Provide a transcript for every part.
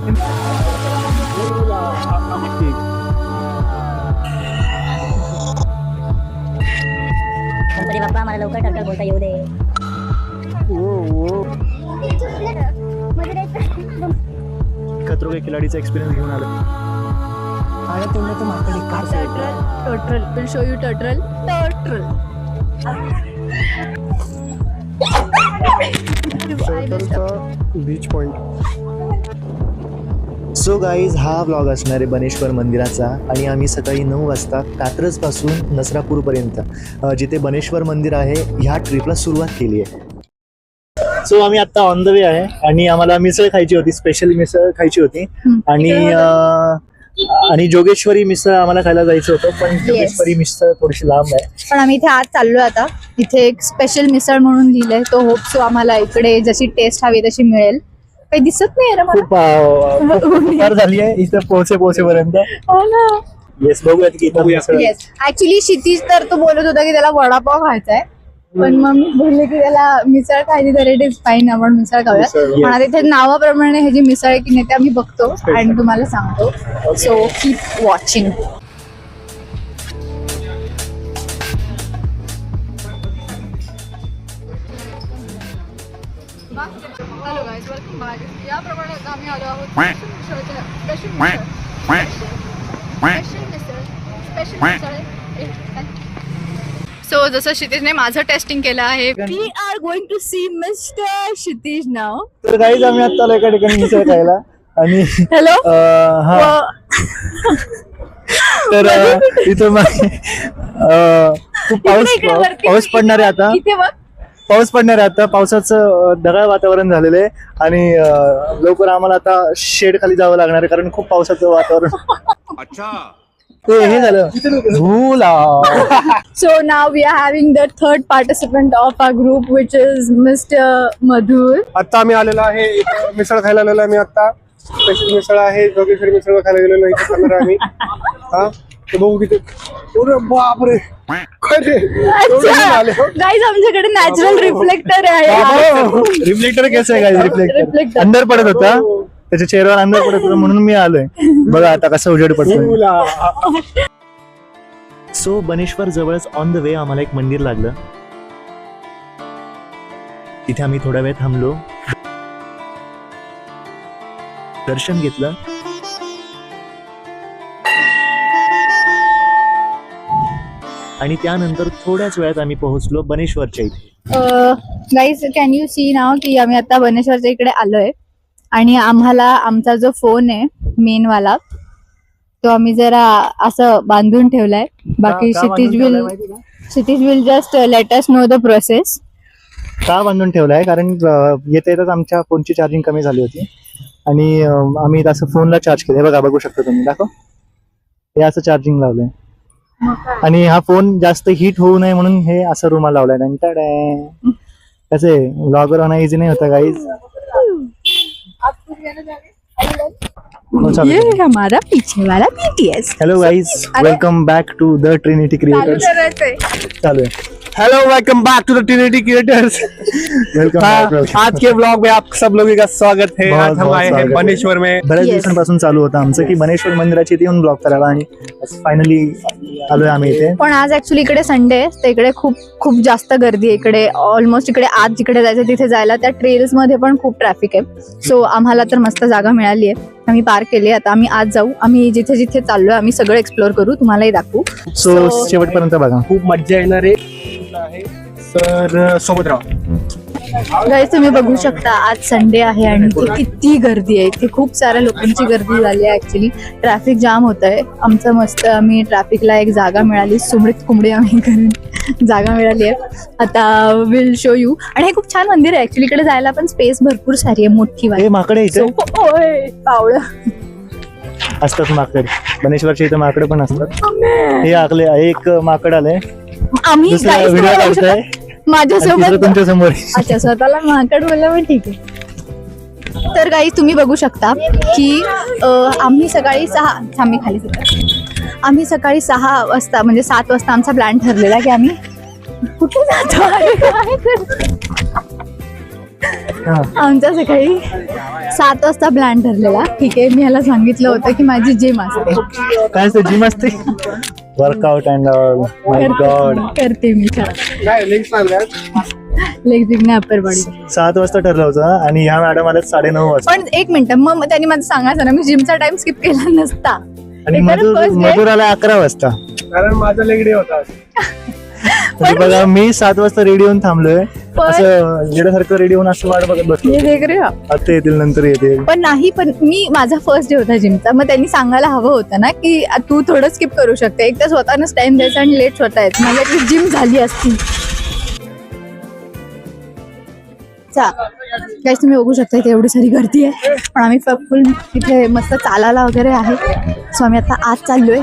गणपती बाप्पा मला लवकर टरटल बोलता येऊ दे. खतरो के खिलाडीचा एक्सपिरियन्स घेऊन आलो. माझ्या तोंडात माकडे काय turtle will show you turtle. Turtle. Beach point so guys हा व्लॉग असणार आहे बनेश्वर मंदिराचा आणि आम्ही सकाळी नऊ वाजता कात्रजपासून नसरापूरपर्यंत जिथे बनेश्वर मंदिर आहे ह्या ट्रिपला सुरुवात केली आहे. सो आम्ही आता ऑन द वे आहे आणि आम्हाला मिसळ खायची होती स्पेशल मिसळ खायची होती. आणि आणि जोगेश्वरी मिसळ आम्हाला खायला जायचं होतं पण जोगेश्वरी मिसळ थोडीशी लांब आहे. पण आम्ही इथे आज चाललोय आता. इथे एक स्पेशल मिसळ म्हणून लिहिलंय तो होप सो आम्हाला इकडे जशी टेस्ट हवी तशी मिळेल. काही दिसत नाही रे मला. खूप फार झाली आहे इथं पोहोचे पोहोचेपर्यंत हो ना. येस बघूयात की इथं मिसळ. येस ऍक्च्युली क्षितिज तर तो बोलत होता की त्याला वडापाव खायचा आहे. पण मग मी बोलले की त्याला मिसळ खायची तर इट इज फाईन आपण मिसळ खाऊया. आता इथे नावाप्रमाणे ह्याची मिसळ आहे की नाही ते आम्ही बघतो आणि तुम्हाला सांगतो. So keep watching guys welcome back याप्रमाणे आम्ही आलो आहोत स्पेशल सो जसं क्षितिजने माझं टेस्टिंग केलं आहे. We are going to see mister Kshitij नाव तर काहीच आम्ही आता आलो एका ठिकाणी मिसळ खायला. आणि हॅलो हा. तर इथं खूप पाऊस पाऊस पडणार आहे आता. इथे बघ. पाऊस पडणार आहे आता. पावसाचं ढगाळ वातावरण झालेलं आहे. आणि लवकर आम्हाला आता शेड खाली जावं लागणार आहे कारण खूप पावसाचं वातावरण. ते हे झालं. झुला. So now we are having the third participant of our group, which is Mr. Madhur. आता आम्ही आलेलो आहे. इथं मिसळ खायला आलेलो आहे मी आता स्पेशल मिसळ आहे. जोगेश्वरी मिसळ खायला गेलेलो इथे आहे आम्ही. हा? बघू किती. एवढे बापरे. काय रे एवढे जण आले. हो. Guys, आमच्याकडे नॅचरल रिफ्लेक्टर आहे. रिफ्लेक्टर कसं आहे काय रिफ्लेक्टर Reflector. अंदर पडत होता. त्याच्या चेहऱ्यावर अंदर पडत होता म्हणून मी आलोय. बघा आता कसं उजेड पडतोय. मुला. सो बनेश्वर जवळच ऑन द वे आम्हाला एक मंदिर लागलं. तिथे आम्ही थोडा वेळ थांबलो. दर्शन घेतलं. आणि त्यानंतर थोड्याच वेळात आम्ही पोहोचलो बनेश्वरच्या इथे. Guys can you see now की आम्ही आता बनेश्वरच्या इकडे आलोय. आणि आम्हाला आमचा जो फोन आहे मेन वाला तो आम्ही जरा असं बांधून ठेवलाय. बाकी Kshitij will? Kshitij will just let us know the process का बांधून ठेवलाय? कारण येता येताच आमच्या फोनची चार्जिंग कमी झाली होती. आणि आम्ही असं फोनला चार्ज केलं बघा बघू शकता तुम्ही. दाखव. हे असं चार्जिंग लावलंय. आणि हा फोन जास्त हिट होऊ नये म्हणून हे असं रुमाल लावलाय. नंतर कसे? ब्लॉगर होणं इझी नाही होता काहीच ये हमारा पीछे वाला BTS hello guys welcome back to the Trinity Creators चालू आहे hello welcome back to the Trinity Creators welcome आज के ब्लॉग में आप सब लोगों का स्वागत है। आज हम आए हैं। बनेश्वर में। बऱ्याच. दिवसांपासून चालू होतं आमचं की बनेश्वर मंदिराची इथे येऊन ब्लॉग करायला आणि फायनली आलोय आम्ही इथे. पण आज ऍक्च्युली इकडे संडे आहे तर इकडे खूप खूप जास्त गर्दी आहे. इकडे ऑलमोस्ट इकडे आज जिकडे जायचं तिथे जायला त्या ट्रेल्समध्ये पण खूप ट्रॅफिक आहे. सो आम्हाला तर मस्त जागा मिळाली आहे. आम्ही पार्क केली आता आम्ही आज जाऊ. आम्ही जिथे जिथे चाललोय आम्ही सगळं एक्सप्लोर करू. तुम्हालाही दाखवू. सो शेवटपर्यंत बघा. खूप मज्जा येणार आहे. तर सोबत राहा. गाईज तुम्ही बघू शकता आज संडे आहे आणि इथे किती गर्दी आहे. इथे खूप साऱ्या लोकांची गर्दी झाली आहे ऍक्च्युली ट्रॅफिक जाम होत आहे आमचं मस्त आम्ही ट्रॅफिकला एक जागा मिळाली. सुमडीत कुंबडी आम्ही करून जागा मिळाली आहे. आता विल शो यू आणि हे खूप छान मंदिर आहे. ऍक्च्युली इकडे जायला पण स्पेस भरपूर सारी आहे मोठी वाली. माकडे पावळं. असतात माकड. बनेश्वरच्या इथे माकड पण असतात. हे आकले एक माकड आलंय. आम्ही दुसरा guys, व्हिडिओ तुम्हाला बघू काढताय शकता, माझ्यासोबत तुमच्यासमोर अच्छा स्वतःला माकड बोललं ठीक आहे. तर काही तुम्ही बघू शकता की अ, आम्ही सकाळी सहा आम्ही खाली सुद्धा आम्ही सकाळी सहा वाजता म्हणजे सात वाजता आमचा प्लॅन ठरलेला की आम्ही कुठे जातो? आणि काय करतो? आमच्या सकाळी सात वाजता प्लॅन ठरलेला. ठीक आहे मी याला सांगितलं होतं की माझी जिम असते. काय असते? जिम असते? Workout and my god. करते मी लेग जिम अप्पर बॉडी सात वाजता ठरलं होतं आणि ह्या मॅडम आल्या साडे नऊ वाजता. पण एक मिनिट मग त्यांनी मला सांगायचं ना मी जिमचा टाइम स्किप केला नसता. आणि मधुर first day- मधुर आला अकरा वाजता. कारण माझा लेग डे होता. तरी बघा मी सात वाजता रेडी होऊन थांबलोय. पण- असं जेण्यासारखं रेडी होऊन असं वाट बघत बसलो हे. आता येतील नंतर येतील. पण नाही पण मी माझा फर्स्ट डे होता जिमचा मग त्यांनी सांगायला हवं होतं ना की आ, तू थोडं स्किप करू शकते. एक तर स्वतःनंच टाइम द्यायचा आणि लेट स्वतः यायचं. माझ्याकडे जिम झाली असती. काही तुम्ही बघू शकता इथे एवढी सारी गर्दी आहे. पण आम्ही फुल इथे मस्त चालायला वगैरे आहे. सो आम्ही आता आज चाललोय.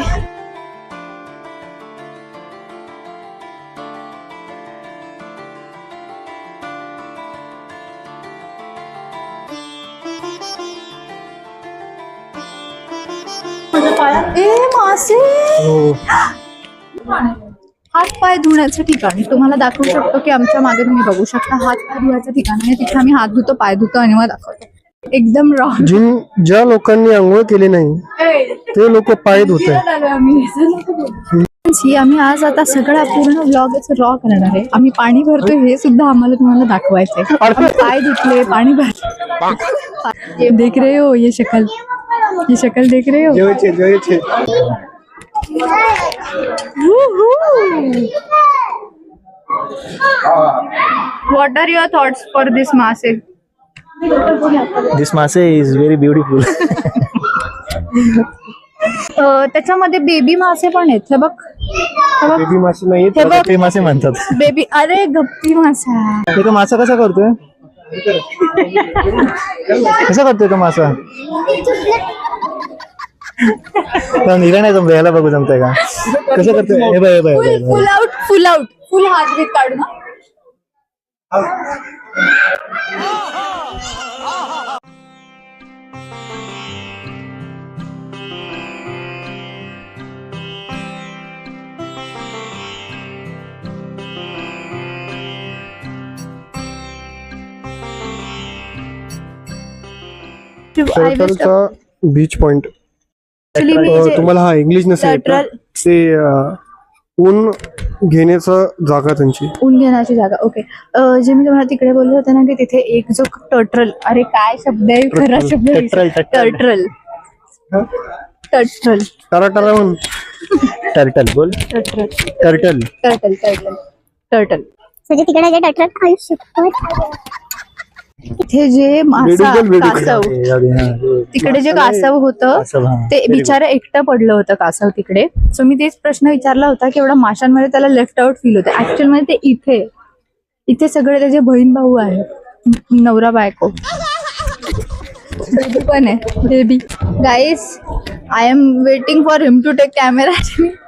हात पाय धुण्याचं ठिकाण तुम्हाला दाखवू शकतो की आमच्या मागे तुम्ही बघू शकता हात पाय धुण्याचं ठिकाण आहे. तिथे आम्ही हात धुतो पाय धुतो आणि मग दाखवतो. एकदम रॉंग जिम ज्या लोकांनी आंघोळ केली नाही ते लोक पाय धुत ही आम्ही आज आता सगळा पूर्ण ब्लॉग रॉ करणार आहे. आम्ही पाणी भरतोय हे सुद्धा आम्हाला तुम्हाला दाखवायचंय. पाय धुतले पाणी भर देख रहे हो ये शक्ल. ये शक्ल देख रहे हो? Are your thoughts for this मासे दिस मासे इज व्हेरी ब्युटिफुल अं, त्याच्यामध्ये बेबी मासे पण आहेत हे बघ. हे बघ. बेबी मासे नाही हे बघ. ते मासे म्हणतात. बेबी अरे गप्पी मासा. ते तो मासा कसा करतोय? कसा करतोय तो मासा? हिला नाही ह्याला बघू जमतंय का? कसं करतोय? हे बघ हे. फुल आउट फुल आउट फुल हात बीत I टर्टलचा बीच पॉइंट Actually मी जे- तुम्हाला हा इंग्लिश नसेल येत ना? टर्टल- ते अं, ऊन घेण्याचं जागा त्यांची. ऊन घेण्याची जागा ओके जे मी तुम्हाला तिकडे बोलले होते ना की तिथे एक जो टर्टल अरे काय शब्द आहे खरा शब्द टट्रल. Turtle turtle. टारा टारा म्हण टर्टल बोल. Turtle. Turtle. Turtle turtle. Turtle. म्हणजे तिकडे जे टटर आयुष्य. इथे जे मासा. कासव. तिकडे जे कासव होतं. ते बिचारा एकटं पडलं होतं कासव तिकडे. सो मी तेच प्रश्न विचारला होता की एवढा माशांमध्ये त्याला लेफ्ट आउट फील होतं. ऍक्च्युअलमध्ये ते इथे इथे सगळे त्याचे बहीण भाऊ आहेत. नवरा बायको. बेबी पण आहे. Baby guys I am waiting for him to take camera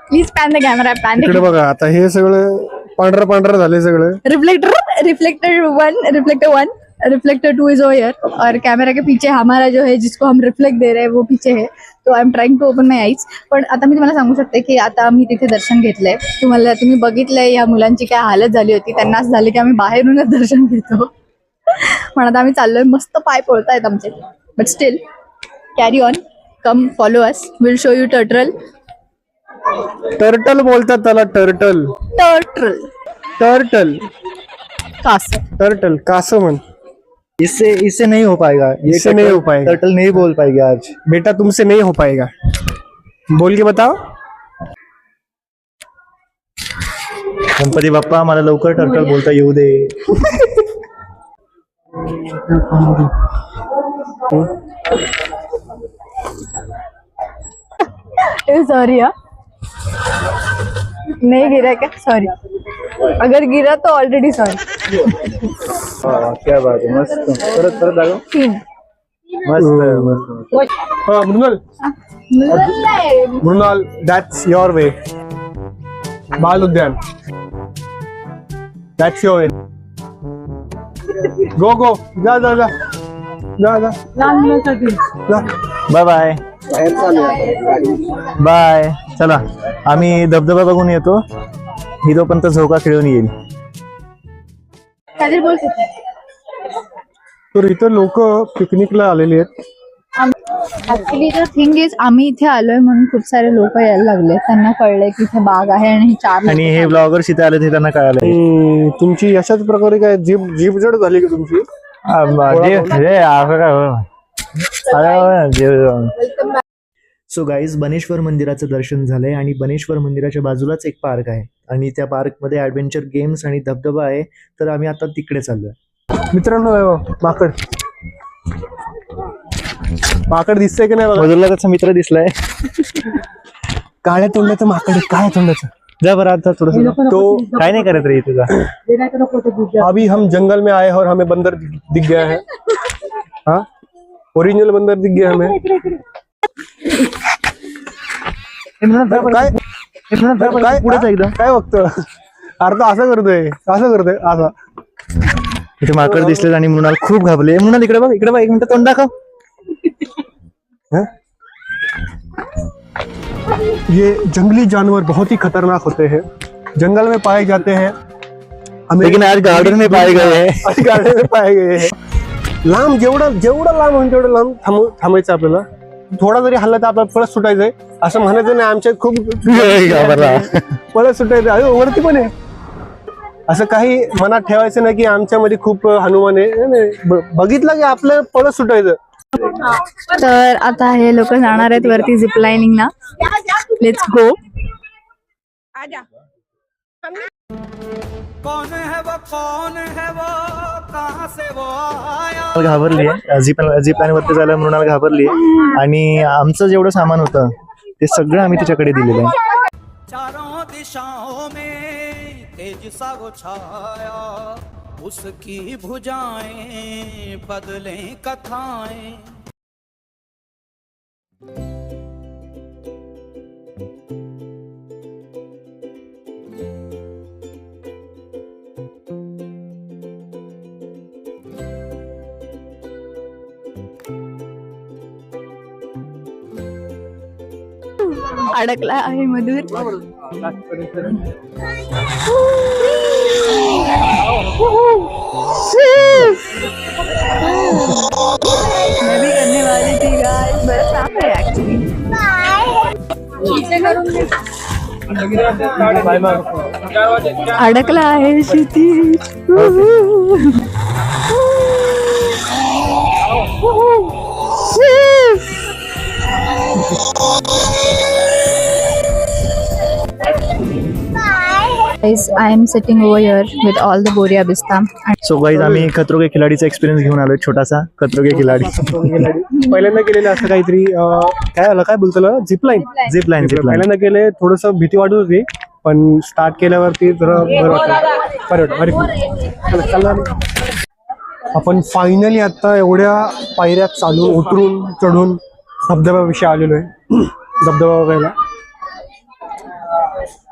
please pan the camera pan बघा आता हे सगळं पांढरं पांढरं झाले सगळं. Reflector reflector one reflector one reflector two is over और कैमरा के पीछे हमारा जो है जिसको हम रिफ्लेक्ट दे रहे हैं वो पीछे है। तो I am trying to open my eyes पण आता मी तुम्हाला सांगू शकते की आता मी तिथे दर्शन घेतलंय. तुम्हाला तुम्ही बघितलंय या मुलांची काय हालत झाली होती. त्यांना असं झालं की आम्ही बाहेरूनच दर्शन घेतो. पण आता आम्ही चाललोय मस्त पाय पळतायत आमचे. But still carry on come follow us will show you turtle turtle बोलतात त्याला टर्टल टर्टल टर्टल कास टर्टल कासव म्हण. इससे इससे नहीं हो पाएगा। ये इससे नहीं हो पाएगा। टर्टल नहीं बोल पाएगा आज। बेटा तुमसे नहीं हो पाएगा। बोल के बताओ। गणपती बाप्पा मला लवकर टर्टल बोलता येऊ दे। सॉरी हाँ। नहीं गिरा क्या? सॉरी अगर गिरा तो ऑलरेडी सॉरी क्या बात आहे मस्त. परत परत दाखव. तीन. मस्त मस्त हा Mrinal. Mrinal that's your way Bal Udyan. That's your way गो गो जा जा जा. जा जा. जा. बाय बाय बाय चला आम्ही धबधबा बघून येतो. ही तोपर्यंत झोका खेळून येईल. काहीतरी तर इथं लोक पिकनिकला आलेली आहेत. ऍक्च्युली द थिंग इज आम्ही इथे आलोय म्हणून खूप सारे लोक यायला लागले त्यांना कळलंय की इथे बाग आहे आणि हे चार आणि हे ब्लॉगर्स इथे आले ते त्यांना कळालं आणि तुमची अशाच प्रकारे काय जीप जीप जड झाली का तुमची? सो गाईज बनेश्वर मंदिराचं दर्शन झालंय आणि बनेश्वर मंदिराच्या बाजूलाच एक पार्क आहे. आणि त्या पार्कमध्ये ऍडव्हेंचर गेम्स आणि धबधबा आहे. तर आम्ही आता तिकडे चाललोय. मित्रांनो हे माकड. माकड दिसतंय की नाही बघा? बाजूला त्याचा मित्र दिसलाय. काळ्या तोंडाचं माकड काळ्या तोंडाचं. जा बरं आता थोडस. तो काय नाही करत रे तुझा अभी हम जंगल में आए हैं और हमें बंदर दिख दिख गया है. हाँ? ओरिजिनल बंदर दिख गया हमें. काय काय पुढे जा एकदा. काय बघतो अरे तो असं करतोय असं करतोय असं. इथे माकड दिसले आणि मृणाल खूप घाबले मृणाल इकडे बघ इकडे बघ एक मिनिट तोंड दाखव? ये जंगली जानवर बहुत ही खतरनाक होते हैं। जंगल में पाए जाते हैं। लेकिन आज गार्डन में पाए गए हैं। आज गार्डन में पाए गए हैं। लांब जेवढं जेवढं लांब होईल तेवढं लांब थांब थांबायचं आपल्याला. थोडा जरी हल्ला तर आपल्याला पळत सुटायचंय. असं म्हणायचं नाही आमच्यात खूप. पळत सुटायचं अरे वरती पण आहे. असं काही मनात ठेवायचं नाही की आमच्यामध्ये खूप हनुमान आहे. बघितलं की आपल्याला पळत सुटायचं. तर आता हे लोक जाणार आहेत वरती झिपलाइनिंग ना लेट्स गो कौन है वो कौन है वो कहाँ से वो आया? घाबरली झीप झीप लाईन वरती जायला मृणाल घाबरली आणि आमचं जेवढं सामान होतं ते सगळं आम्ही तिच्याकडे दिलेलं आहे. चारों दिशाओं में तेज सा वो छाया उसकी भुजाएं बदले कथाएं। अडकला आहे मधुर. करने वाली थी साफ आहे ऍक्च्युली अडकला आहे शेती Guys, I am sitting over here with all the Boria Bista. And so guys आम्ही खतरोगे खिलाडीचा एक्सपिरियन्स घेऊन आलोय छोटासा खतरोगे खिलाडी. पहिल्यांदा केलेलं असं काहीतरी काय आलं काय बोलतो zipline zip line zip line पहिल्यांदा केले थोडस भीती वाटत होती पण स्टार्ट केल्यावरती जरा बरं वाटलं. बरं वाटलं अरे चला, चला आपण फायनली आता एवढ्या पायऱ्यात चालून उतरून चढून धबधब्याविषयी आलेलो आहे. धबधबा बघायला.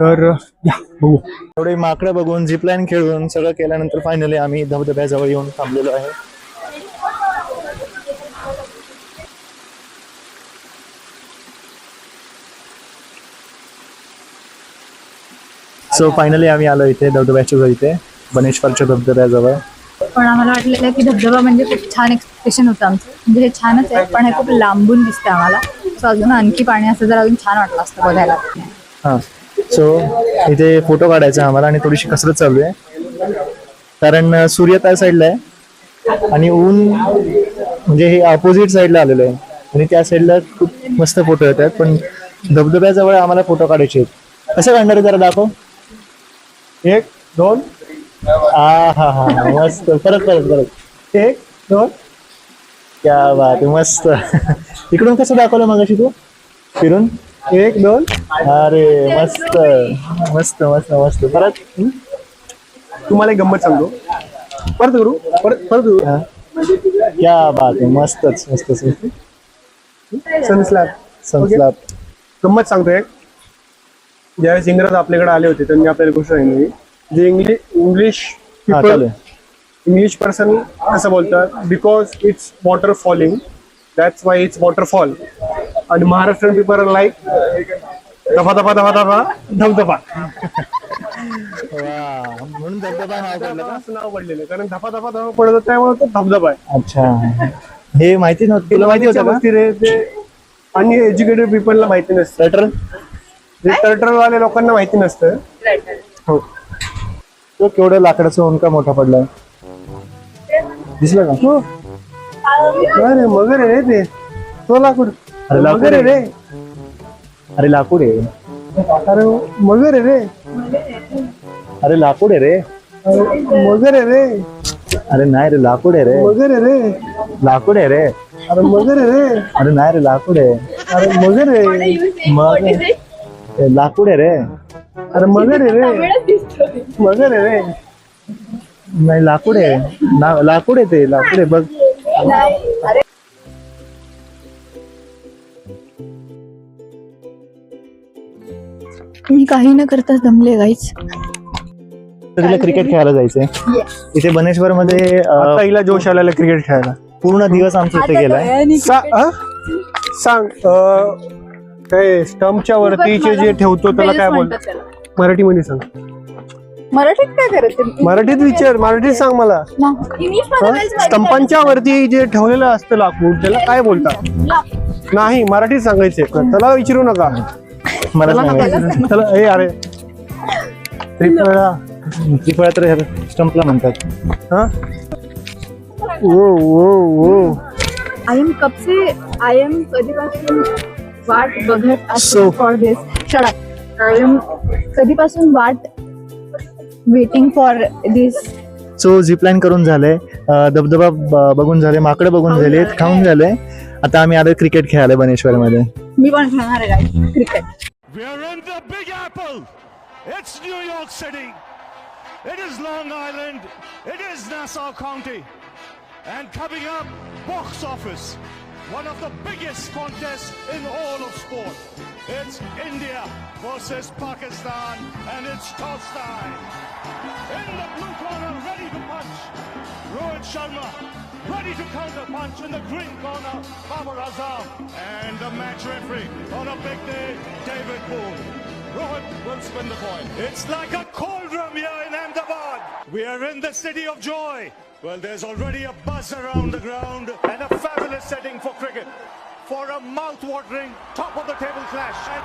तर या बघू. एवढे माकडं बघून झिप लाईन खेळून सगळं केल्यानंतर फायनली आम्ही धबधब्याजवळ येऊन थांबलेलो आहे. सो फायनली आम्ही आलो इथे धबधब्याच्या जवळ इथे बनेश्वरच्या धबधब्याजवळ. पण आम्हाला वाटलेलं की धबधबा म्हणजे खूप छान एक्सपेक्टेशन होतं आमचं. म्हणजे हे छानच आहे पण हे खूप लांबून दिसते आम्हाला. सो अजून आणखी पाणी असं जर अजून छान वाटलं असतं बघायला. हां. सो इथे फोटो काढायचा आम्हाला आणि थोडीशी कसरत चालू आहे. कारण सूर्य त्या साईडला आहे आणि ऊन म्हणजे हे अपोजिट साईडला आलेलं आहे. आणि त्या साईडला खूप मस्त फोटो येतात. पण धबधब्याजवळ आम्हाला फोटो काढायचे आहेत. कसं काढणार आहे जरा दाखव. एक दोन. आ हा हा हा मस्त. परत परत परत. एक दोन. क्या बात मस्त. इकडून कसं दाखवलं मगाशी तू? फिरून? एक दोन. अरे मस्त. मस्त मस्त मस्त. परत? हं? तुम्हाला एक गंमत सांगतो. परत करू? परत परत करू? हा. क्या बात आहे. मस्तच मस्तच सनस्लॅब संपला गंमत सांगतो एक. ज्यावेळेस इंग्रज आपल्याकडे आले होते त्यांनी आपल्याला गोष्ट सांगितली. जे इंग्लिश इंग्लिश हा चालू पीपल आहे. इंग्लिश पर्सन असं बोलतात because it's water falling that's why it's waterfall आणि महाराष्ट्रीयन पीपल लाईक दफा दफा दफा दफा धबधबा म्हणून धबधबा नाव पडलं का असं नाव पडलेलं आहे. कारण धपा धपा धपा पडत होता त्यामुळे तो धबधबा आहे अच्छा. हे माहिती नव्हतं तुला माहिती होतं का? रे ते आणि एज्युकेटेड पीपलला माहिती नसतं. टर्टल जे टर्टलवाले लोकांना माहिती नसतं. हो. तो केवढं लाकडाचा उंका मोठा पडलाय दिसलं का? हो. अरे मगर आहे रे ते तो लाकूड अरे लाकूड मगर आहे रे अरे लाकूड आहे अरे मगर आहे रे अरे लाकूड आहे रे अरे मगर आहे रे अरे नाही रे लाकूड आहे रे मगर आहे रे लाकूड आहे रे अरे मगर आहे रे अरे नाही रे लाकूड आहे अरे मगर आहे मग ए, लाकूड आहे रे अरे मगर आहे रे मगर आहे रे नाही लाकूड आहे ना- लाकूड आहे ते लाकूड आहे बघ मी काही न करताच दमले गाईच तर तिला क्रिकेट खेळायला जायचंय. इथे बनेश्वर मध्ये आता हिला जोश आलेला क्रिकेट खेळायला. पूर्ण दिवस आमचा इथे गेलाय. सा- अ? सांग अ, काय स्टंपच्या वरतीचे जे ठेवतो त्याला काय बोलतात? मराठीमध्ये सांग. मराठीत काय करायचं? मराठीत विचार मराठीत सांग मला. इंग्लिश स्टंपांच्या वरती जे ठेवलेलं असतं लाकूड त्याला काय बोलतात नाही मराठीत सांगायचंय त्याला विचारू नका. मला सांगायचं. त्याला ए अरे. त्रिफळा. त्रिफळा तर ह्याला स्टंपला म्हणतात. हा? ओ ओ ओ आय एम कब से आय एम कधीपासून वाट बघत So- for this I am कधीपासून वाट waiting for this so zipline करून झालंय धबधबा ब- बघून झाले माकडं बघून झाले खाऊन झाले आता आम्ही आलो क्रिकेट खेळायला बनेश्वर मध्ये मी पण खेळणार आहे cricket We're in the Big Apple. It's New York City. It is Long Island. It is Nassau County. And coming up, box office. One of the biggest contests in all of sport. It's India versus Pakistan, and it's toss time. In the blue corner, ready to punch, Rohit Sharma. Ready to counter punch in the green corner, Babar Azam. And the match referee on a big day, David Boone. Rohit will spin the coin. It's like a cauldron here in Ahmedabad. We are in the city of joy. Well, there's already a buzz around the ground and a fabulous setting for cricket. For a mouth-watering, top of the table clash. And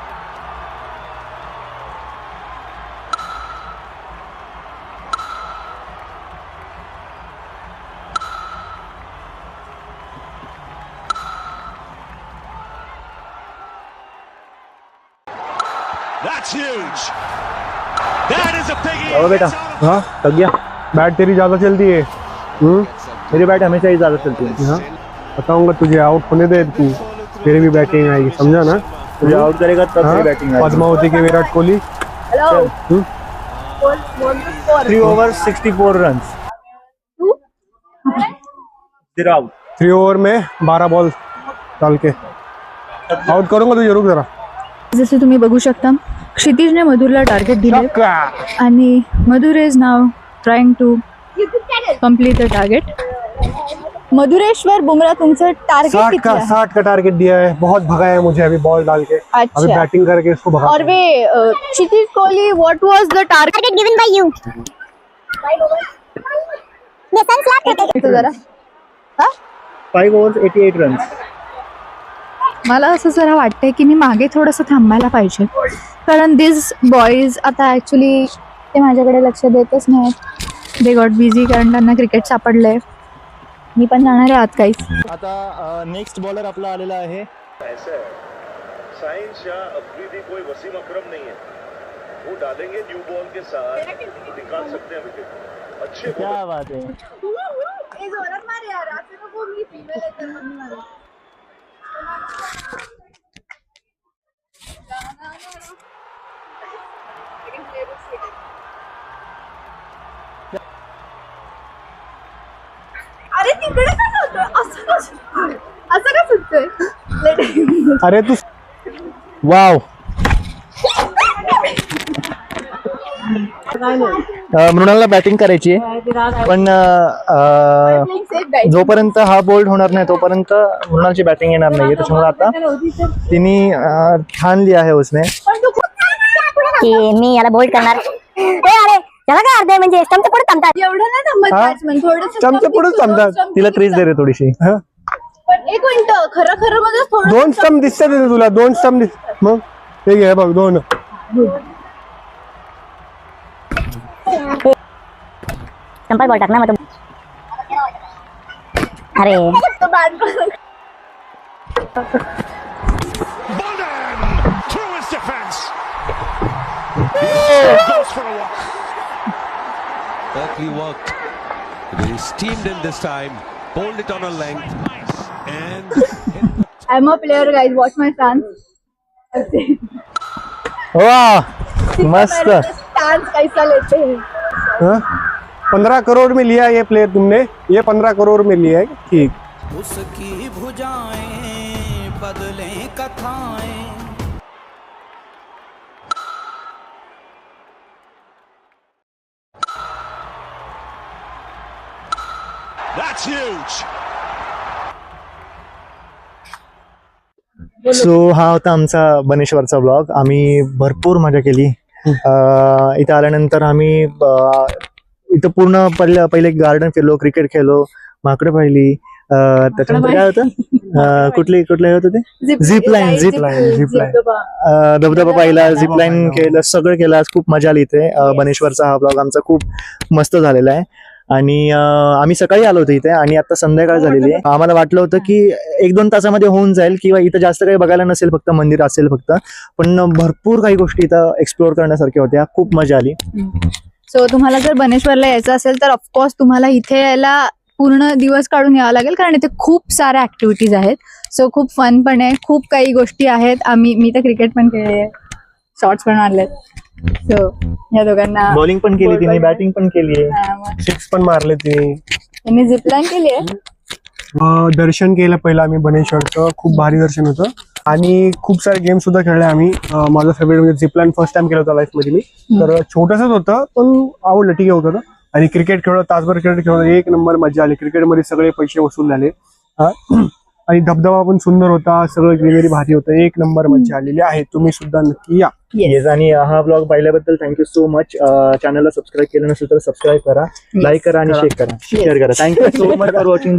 That's huge. That is a biggie. चलो बेटा It's out of हाँ थक गया bat तेरी ज्यादा चलती है हम्म मेरी bat हमेशा ही ज्यादा चलती है हाँ। बताऊंगा तुझे आउट होने दे तू। तेरी भी बैटिंग आएगी समझा ना? तुझे आउट करेगा तब हाँ? बैटिंग पद्मावती के Virat Kohli? Three over sixty four run three over में बारह बॉल डाल के। आउट करूंगा तुझे रुक जरा। जसे तुम्ही बघू शकता क्षितिजने मधुरला टार्गेट दिले। आणि Madhur is now trying to complete the target Madhureshwar Bumrah तुमचं टार्गेट का आहे? साठ का टारगेट दिया है? बहुत भगाया है मुझे अभी बॉल डाल के। अभी अच्छा। बैटिंग करके इसको भगा और वे Kshitij Kohli what was the target Target given by you. The sun slapped it. जरा। हा? Five over eighty eight run मला असं जरा वाटतंय की मी मागे थोडंसं थांबायला पाहिजे. कारण दिस बॉईज आता ॲक्च्युली ते माझ्याकडे लक्ष देतच नाहीत. दे गॉट बिझी कारण त्यांना क्रिकेट सापडलंय. मी पण जाणार आहे आत काहीच आता नेक्स्ट बॉलर आपला आलेला आहे. ऐसा है साइंस या अफरीदी कोई वसीम अकरम नहीं है। वो डालेंगे न्यू बॉल के साथ तो निकाल सकते हैं विकेट अच्छे क्या बात है। अरे तिकडे काय होतं असं का सुटतोय? असं का सुटतोय? अरे तू वाव. मृणालला बॅटिंग करायची आहे. पण अं, जोपर्यंत हा बोल्ड होणार नाही तोपर्यंत मृणालची बॅटिंग येणार नाहीये. त्याच्यामुळे आता तिने अं, ठाणली आहे उसने. की मी याला बोल्ड करणार. ए अरे त्याला काय अर्ध आहे म्हणजे स्टमच्या पुढे थांबतात एवढं नाही थांबत हा? थोडंसं चमचे पुढेच थांबतात. तिला क्रीज दे रे थोडीशी हा? पण एक मिनिट खरं खरं मध्ये थोडं दोन स्टंप दिसतात तुला दोन स्टंप दिस मग हे घे बघ दोन स्टंपर बॉल टाकणार मग तो. अरे Bolden to his defense. Goes for a walk. Berkeley worked. They steamed in this time, pulled it on a length, and I am a player guys watch my chance वा मस्त chance कैसा लेते हैं? हाँ? पंद्रह करोड़ में लिया ये प्लेयर तुमने? ये पंद्रह करोड़ में लिया है? ठीक। उसकी भुजाएँ बदले कथाएँ। That's huge. सो हा होता आमचा बनेश्वरचा ब्लॉग आम्ही भरपूर मजा केली. अं, इथं आल्यानंतर आम्ही इथं पूर्ण पहिले पहिले गार्डन फिरलो क्रिकेट खेळलो माकडं पाहिली अं, त्याच्यानंतर काय होतं? कुठले कुठले हे होतं ते? Line, zip line, zip line. अं, धबधबा पाहिला झिप लाईन केलं सगळं केलं. खूप मजा आली इथे. बनेश्वरचा हा ब्लॉग आमचा खूप मस्त झालेला आहे. आणि आम्ही सकाळी आलो होतो इथे आणि आता संध्याकाळ झालेली आहे. आम्हाला वाटलं होतं की एक दोन तासामध्ये होऊन जाईल किंवा इथं जास्त काही बघायला नसेल फक्त मंदिर असेल फक्त. पण भरपूर काही गोष्टी इथं एक्सप्लोअर करण्यासारख्या होत्या. खूप मजा आली. सो तुम्हाला जर बनेश्वरला यायचं असेल तर ऑफकोर्स तुम्हाला इथे यायला पूर्ण दिवस काढून यावं लागेल कारण इथे खूप साऱ्या ऍक्टिव्हिटीज आहेत. सो खूप फन पण आहे. खूप काही गोष्टी आहेत. आम्ही मी तर क्रिकेट पण खेळले शॉर्ट्स पण मारलेत. सो या दोघांना बॉलिंग पण केली तिने बॅटिंग पण केली हा, मग. सिक्स पण मारले ते त्यांनी झिपलाईन केली आहे? अं, दर्शन केलं पहिलं आम्ही बनेश्वरचं खूप भारी दर्शन होतं. आणि खूप सारे गेम सुद्धा खेळले आम्ही. अं, माझं फेवरेट म्हणजे झिपलाईन फर्स्ट टाइम केलं होतं लाईफमध्ये मी. तर छोटंसंच होतं पण आवडलं. ठीक आहे होतं ना. आणि क्रिकेट खेळलं तासभर क्रिकेट खेळलं. एक नंबर मजा आली. क्रिकेटमध्ये सगळे पैसे वसूल झाले. हा. आणि धबधबा पण सुंदर होता सगळं ग्रीनरी भारी होतं. एक नंबर मजा आलेली आहे तुम्ही सुद्धा नक्की या. येस आणि हा ब्लॉग पाहिल्याबद्दल थँक्यू सो मच चॅनलला सबस्क्राईब केलं नसेल तर सबस्क्राईब करा. लाईक करा आणि शेअर करा. शेअर करा. Thank you so much for watching.